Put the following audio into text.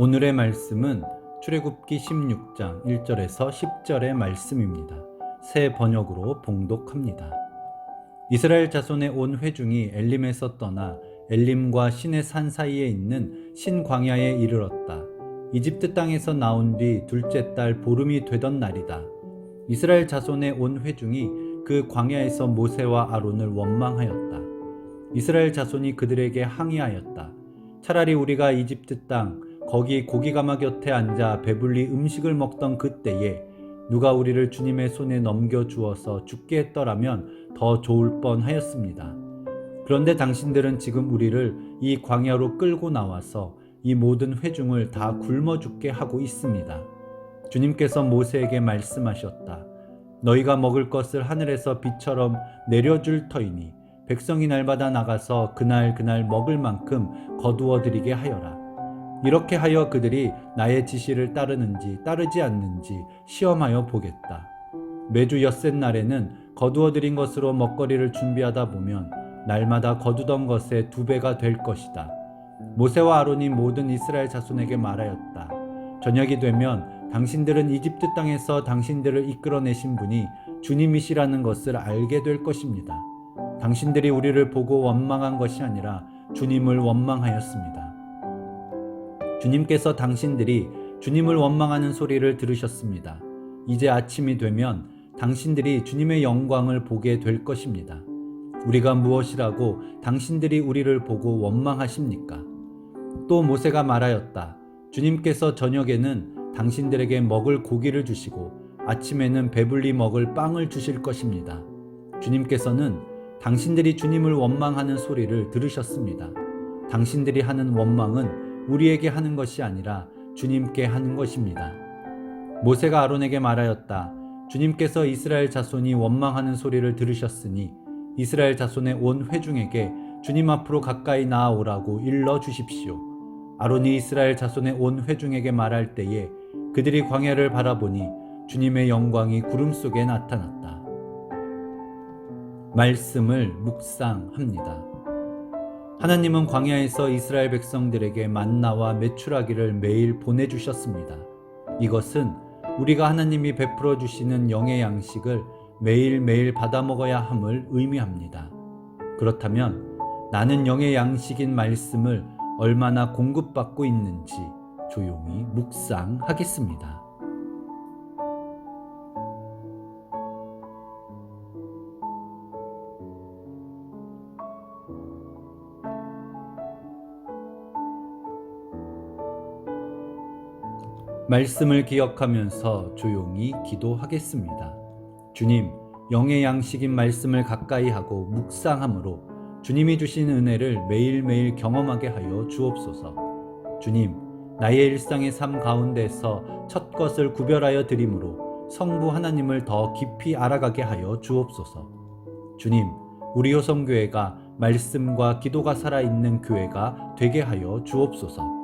오늘의 말씀은 출애굽기 16장 1절에서 10절의 말씀입니다. 새 번역으로 봉독합니다. 이스라엘 자손의 온 회중이 엘림에서 떠나 엘림과 신의 산 사이에 있는 신광야에 이르렀다. 이집트 땅에서 나온 뒤 둘째 달 보름이 되던 날이다. 이스라엘 자손의 온 회중이 그 광야에서 모세와 아론을 원망하였다. 이스라엘 자손이 그들에게 항의하였다. 차라리 우리가 이집트 땅 거기 고기가마 곁에 앉아 배불리 음식을 먹던 그때에 누가 우리를 주님의 손에 넘겨 주어서 죽게 했더라면 더 좋을 뻔하였습니다. 그런데 당신들은 지금 우리를 이 광야로 끌고 나와서 이 모든 회중을 다 굶어 죽게 하고 있습니다. 주님께서 모세에게 말씀하셨다. 너희가 먹을 것을 하늘에서 비처럼 내려줄 터이니 백성이 날마다 나가서 그날 그날 먹을 만큼 거두어 드리게 하여라. 이렇게 하여 그들이 나의 지시를 따르는지 따르지 않는지 시험하여 보겠다. 매주 엿새 날에는 거두어 드린 것으로 먹거리를 준비하다 보면 날마다 거두던 것의 두 배가 될 것이다. 모세와 아론이 모든 이스라엘 자손에게 말하였다. 저녁이 되면 당신들은 이집트 땅에서 당신들을 이끌어내신 분이 주님이시라는 것을 알게 될 것입니다. 당신들이 우리를 보고 원망한 것이 아니라 주님을 원망하였습니다. 주님께서 당신들이 주님을 원망하는 소리를 들으셨습니다. 이제 아침이 되면 당신들이 주님의 영광을 보게 될 것입니다. 우리가 무엇이라고 당신들이 우리를 보고 원망하십니까? 또 모세가 말하였다. 주님께서 저녁에는 당신들에게 먹을 고기를 주시고 아침에는 배불리 먹을 빵을 주실 것입니다. 주님께서는 당신들이 주님을 원망하는 소리를 들으셨습니다. 당신들이 하는 원망은 우리에게 하는 것이 아니라 주님께 하는 것입니다. 모세가 아론에게 말하였다. 주님께서 이스라엘 자손이 원망하는 소리를 들으셨으니 이스라엘 자손의 온 회중에게 주님 앞으로 가까이 나아오라고 일러 주십시오. 아론이 이스라엘 자손의 온 회중에게 말할 때에 그들이 광야를 바라보니 주님의 영광이 구름 속에 나타났다. 말씀을 묵상합니다. 하나님은 광야에서 이스라엘 백성들에게 만나와 메추라기를 매일 보내주셨습니다. 이것은 우리가 하나님이 베풀어 주시는 영의 양식을 매일매일 받아 먹어야 함을 의미합니다. 그렇다면 나는 영의 양식인 말씀을 얼마나 공급받고 있는지 조용히 묵상하겠습니다. 말씀을 기억하면서 조용히 기도하겠습니다. 주님, 영의 양식인 말씀을 가까이 하고 묵상함으로 주님이 주신 은혜를 매일매일 경험하게 하여 주옵소서. 주님, 나의 일상의 삶 가운데서 첫 것을 구별하여 드림으로 성부 하나님을 더 깊이 알아가게 하여 주옵소서. 주님, 우리 호성교회가 말씀과 기도가 살아있는 교회가 되게 하여 주옵소서.